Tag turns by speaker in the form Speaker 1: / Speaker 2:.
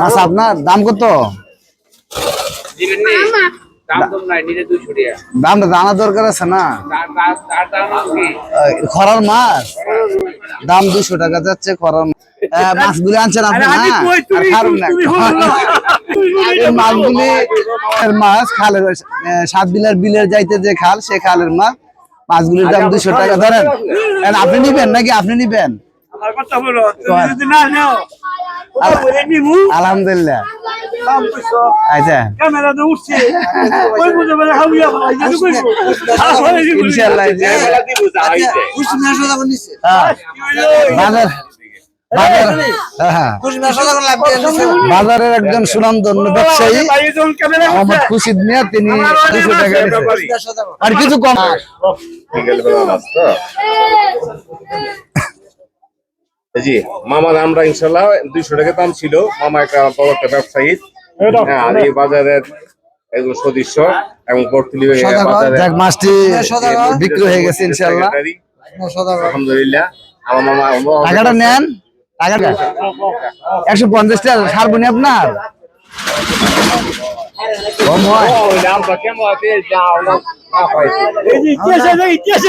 Speaker 1: মাছ আপনার দাম কত?
Speaker 2: দিবেন নি? দাম কম নাই নিলে দুশো টাকা।
Speaker 1: দামটা জানা দরকার আছে না। খরার মাছ দাম দুশো টাকা যাচ্ছে খরার মাছগুলি আনছেন আপনি না? খারুন না। মাছগুলি মাছ খালের সাত বিলের বিলের যাইতে যে খাল সে খালের মাছ। মাছগুলির দাম দুশো টাকা ধরেন। আপনি নিবেন নাকি আপনি নিবেন?
Speaker 3: আমার কথা বলো
Speaker 1: আলহামদুলিল্লাহ। আচ্ছা। বাজারের একজন সুনামধন্য ব্যবসায়ী খুশিদ মিয়া তিনি আর কিছু কম
Speaker 4: জি মামার আমরা ইনশাল্লাহ দুইশো টাকা দাম ছিল। মামা একটা বড় একটা ব্যবসায়ী হ্যাঁ আর এই বাজারের একজন সদস্য এবং বর্তলি
Speaker 1: মাছটি বিক্রি হয়ে গেছে ইনশাল্লাহ।
Speaker 4: আলহামদুলিল্লাহ আমার মামা
Speaker 1: টাকাটা নেন টাকাটা। একশো পঞ্চাশ টাকা সারবনি আপনার? কম হয়
Speaker 2: আমরা কেমন আছে যাও না পাইছি
Speaker 3: এই যে ইতিহাসে